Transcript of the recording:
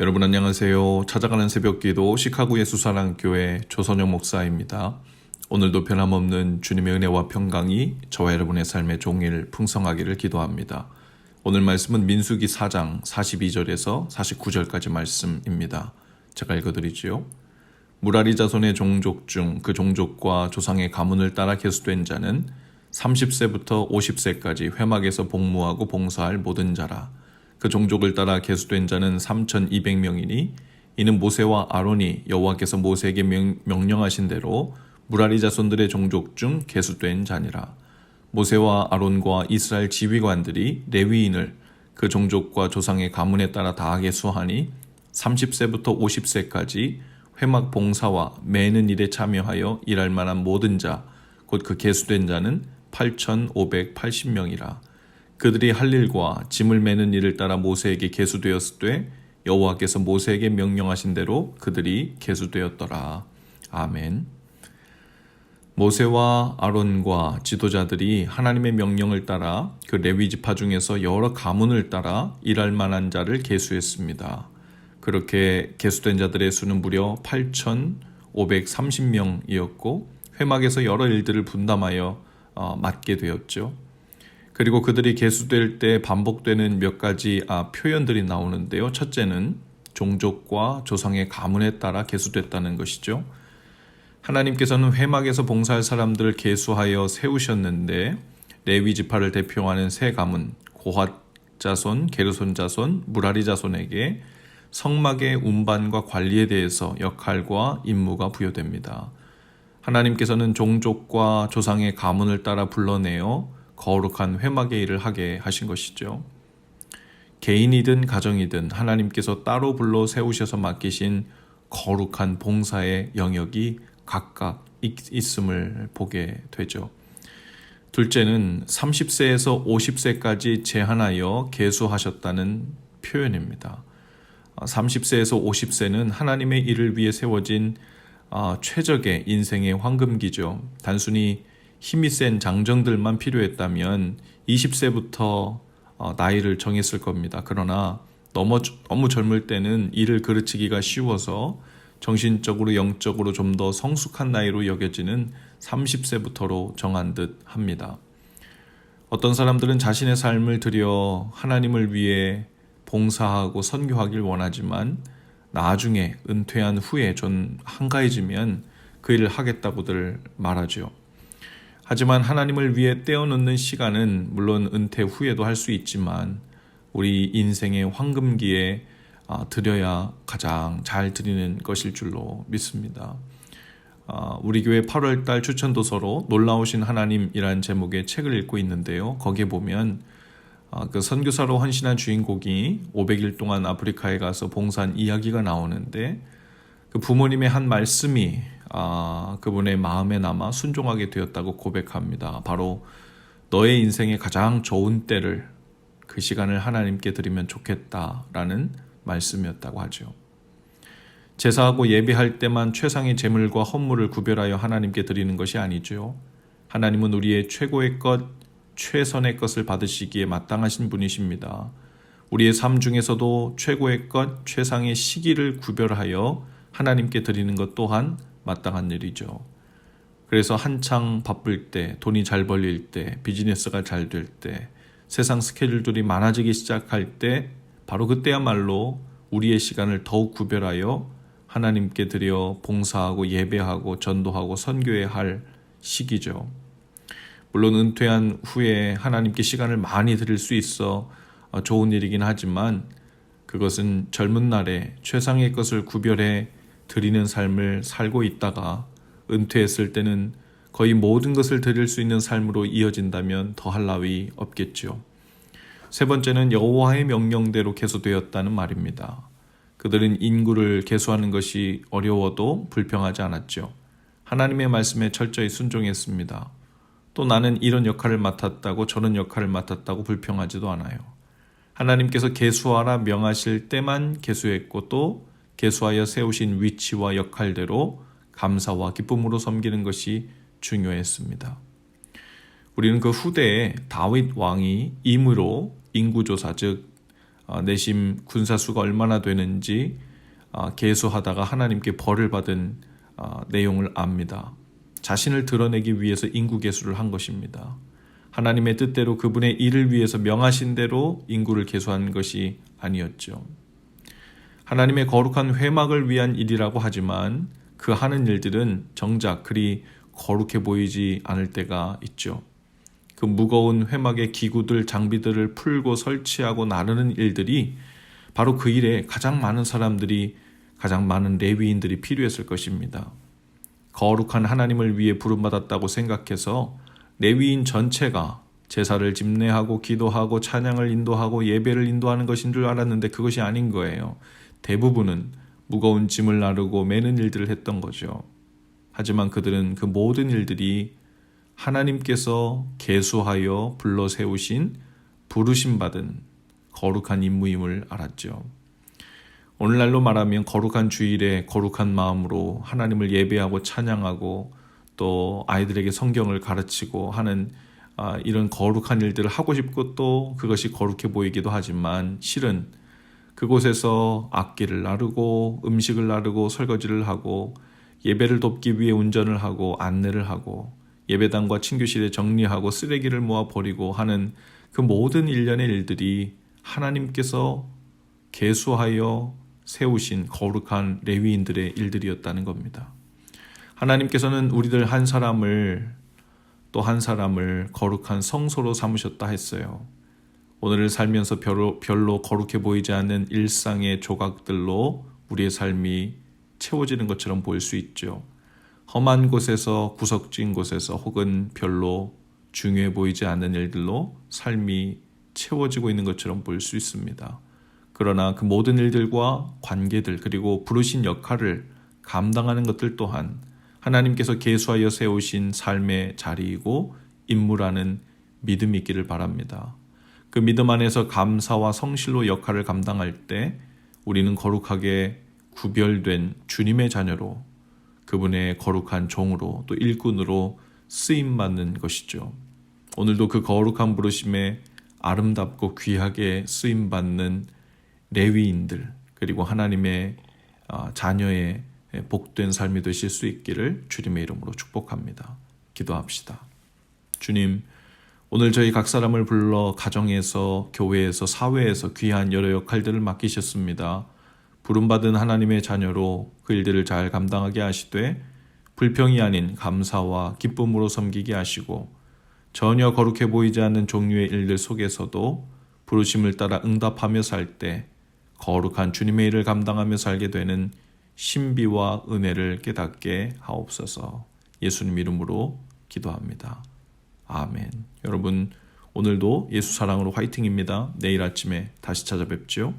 여러분 안녕하세요. 찾아가는 새벽기도 시카고 예수사랑교회 조선영 목사입니다. 오늘도 변함없는 주님의 은혜와 평강이 저와 여러분의 삶의 종일 풍성하기를 기도합니다. 오늘 말씀은 민수기 4장 42절에서 49절까지 말씀입니다. 제가 읽어드리지요. 무라리 자손의 종족 중 그 종족과 조상의 가문을 따라 계수된 자는 30세부터 50세까지 회막에서 복무하고 봉사할 모든 자라. 그 종족을 따라 계수된 자는 3,200명이니 이는 모세와 아론이 여호와께서 모세에게 명, 명령하신 대로 무라리 자손들의 종족 중 계수된 자니라. 모세와 아론과 이스라엘 지휘관들이 레위인을 그 종족과 조상의 가문에 따라 다하게 수하니 30세부터 50세까지 회막 봉사와 매는 일에 참여하여 일할 만한 모든 자, 곧 그 계수된 자는 8,580명이라. 그들이 할 일과 짐을 매는 일을 따라 모세에게 계수되었을 때 여호와께서 모세에게 명령하신 대로 그들이 계수되었더라. 아멘. 모세와 아론과 지도자들이 하나님의 명령을 따라 그 레위 지파 중에서 여러 가문을 따라 일할 만한 자를 계수했습니다. 그렇게 계수된 자들의 수는 무려 8,530명이었고 회막에서 여러 일들을 분담하여 어, 맡게 되었죠. 그리고 그들이 계수될 때 반복되는 몇 가지 아, 표현들이 나오는데요. 첫째는 종족과 조상의 가문에 따라 계수됐다는 것이죠. 하나님께서는 회막에서 봉사할 사람들을 계수하여 세우셨는데 레위 지파를 대표하는 세 가문 고핫 자손, 게르손 자손, 무라리 자손에게 성막의 운반과 관리에 대해서 역할과 임무가 부여됩니다. 하나님께서는 종족과 조상의 가문을 따라 불러내어 거룩한 회막의 일을 하게 하신 것이죠. 개인이든 가정이든 하나님께서 따로 불러 세우셔서 맡기신 거룩한 봉사의 영역이 각각 있음을 보게 되죠. 둘째는 30세에서 50세까지 제한하여 계수하셨다는 표현입니다. 30세에서 50세는 하나님의 일을 위해 세워진 아, 최적의 인생의 황금기죠. 단순히 힘이 센 장정들만 필요했다면 20세부터 어, 나이를 정했을 겁니다. 그러나 너무, 너무 젊을 때는 일을 그르치기가 쉬워서 정신적으로 영적으로 좀 더 성숙한 나이로 여겨지는 30세부터로 정한 듯 합니다. 어떤 사람들은 자신의 삶을 들여 하나님을 위해 봉사하고 선교하길 원하지만 나중에 은퇴한 후에 좀 한가해지면 그 일을 하겠다고들 말하죠. 하지만 하나님을 위해 떼어놓는 시간은 물론 은퇴 후에도 할 수 있지만 우리 인생의 황금기에 아, 드려야 가장 잘 드리는 것일 줄로 믿습니다. 아, 우리 교회 8월달 추천 도서로 놀라우신 하나님이란 제목의 책을 읽고 있는데요. 거기에 보면 아, 그 선교사로 헌신한 주인공이 500일 동안 아프리카에 가서 봉사한 이야기가 나오는데 그 부모님의 한 말씀이 그분의 마음에 남아 순종하게 되었다고 고백합니다. 바로 너의 인생의 가장 좋은 때를 그 시간을 하나님께 드리면 좋겠다라는 말씀이었다고 하죠. 제사하고 예배할 때만 최상의 제물과 헌물을 구별하여 하나님께 드리는 것이 아니죠. 하나님은 우리의 최고의 것, 최선의 것을 받으시기에 마땅하신 분이십니다. 우리의 삶 중에서도 최고의 것, 최상의 시기를 구별하여 하나님께 드리는 것 또한 마땅한 일이죠. 그래서 한창 바쁠 때, 돈이 잘 벌릴 때, 비즈니스가 잘 될 때, 세상 스케줄들이 많아지기 시작할 때 바로 그때야말로 우리의 시간을 더욱 구별하여 하나님께 드려 봉사하고 예배하고 전도하고 선교해야 할 시기죠. 물론 은퇴한 후에 하나님께 시간을 많이 드릴 수 있어 좋은 일이긴 하지만 그것은 젊은 날에 최상의 것을 구별해 드리는 삶을 살고 있다가 은퇴했을 때는 거의 모든 것을 드릴 수 있는 삶으로 이어진다면 더할 나위 없겠죠. 세 번째는 여호와의 명령대로 개수되었다는 말입니다. 그들은 인구를 개수하는 것이 어려워도 불평하지 않았죠. 하나님의 말씀에 철저히 순종했습니다. 또 나는 이런 역할을 맡았다고 저런 역할을 맡았다고 불평하지도 않아요. 하나님께서 개수하라 명하실 때만 개수했고 또 개수하여 세우신 위치와 역할대로 감사와 기쁨으로 섬기는 것이 중요했습니다. 우리는 그 후대에 다윗 왕이 임으로 인구조사 즉 아, 내심 군사수가 얼마나 되는지 아, 계수하다가 하나님께 벌을 받은 아, 내용을 압니다. 자신을 드러내기 위해서 인구 계수를 한 것입니다. 하나님의 뜻대로 그분의 일을 위해서 명하신 대로 인구를 계수한 것이 아니었죠. 하나님의 거룩한 회막을 위한 일이라고 하지만 그 하는 일들은 정작 그리 거룩해 보이지 않을 때가 있죠. 그 무거운 회막의 기구들, 장비들을 풀고 설치하고 나르는 일들이 바로 그 일에 가장 많은 사람들이 가장 많은 레위인들이 필요했을 것입니다. 거룩한 하나님을 위해 부름받았다고 생각해서 레위인 전체가 제사를 집례하고 기도하고 찬양을 인도하고 예배를 인도하는 것인 줄 알았는데 그것이 아닌 거예요. 대부분은 무거운 짐을 나르고 매는 일들을 했던 거죠. 하지만 그들은 그 모든 일들이 하나님께서 계수하여 불러 세우신 부르심 받은 거룩한 임무임을 알았죠. 오늘날로 말하면 거룩한 주일에 거룩한 마음으로 하나님을 예배하고 찬양하고 또 아이들에게 성경을 가르치고 하는 아, 이런 거룩한 일들을 하고 싶고 또 그것이 거룩해 보이기도 하지만 실은 그곳에서 악기를 나르고 음식을 나르고 설거지를 하고 예배를 돕기 위해 운전을 하고 안내를 하고 예배당과 친교실에 정리하고 쓰레기를 모아 버리고 하는 그 모든 일련의 일들이 하나님께서 계수하여 세우신 거룩한 레위인들의 일들이었다는 겁니다. 하나님께서는 우리들 한 사람을 또 한 사람을 거룩한 성소로 삼으셨다 했어요. 오늘을 살면서 별로, 별로 거룩해 보이지 않는 일상의 조각들로 우리의 삶이 채워지는 것처럼 보일 수 있죠. 험한 곳에서 구석진 곳에서 혹은 별로 중요해 보이지 않는 일들로 삶이 채워지고 있는 것처럼 보일 수 있습니다. 그러나 그 모든 일들과 관계들 그리고 부르신 역할을 감당하는 것들 또한 하나님께서 계수하여 세우신 삶의 자리이고 임무라는 믿음이 있기를 바랍니다. 그 믿음 안에서 감사와 성실로 역할을 감당할 때 우리는 거룩하게 구별된 주님의 자녀로 그분의 거룩한 종으로 또 일꾼으로 쓰임 받는 것이죠. 오늘도 그 거룩한 부르심에 아름답고 귀하게 쓰임 받는 레위인들 그리고 하나님의 아, 자녀의 복된 삶이 되실 수 있기를 주님의 이름으로 축복합니다. 기도합시다. 주님, 오늘 저희 각 사람을 불러 가정에서, 교회에서, 사회에서 귀한 여러 역할들을 맡기셨습니다. 부름받은 하나님의 자녀로 그 일들을 잘 감당하게 하시되 불평이 아닌 감사와 기쁨으로 섬기게 하시고 전혀 거룩해 보이지 않는 종류의 일들 속에서도 부르심을 따라 응답하며 살 때 거룩한 주님의 일을 감당하며 살게 되는 신비와 은혜를 깨닫게 하옵소서. 예수님 이름으로 기도합니다. 아멘. 여러분 오늘도 예수 사랑으로 화이팅입니다. 내일 아침에 다시 찾아뵙죠.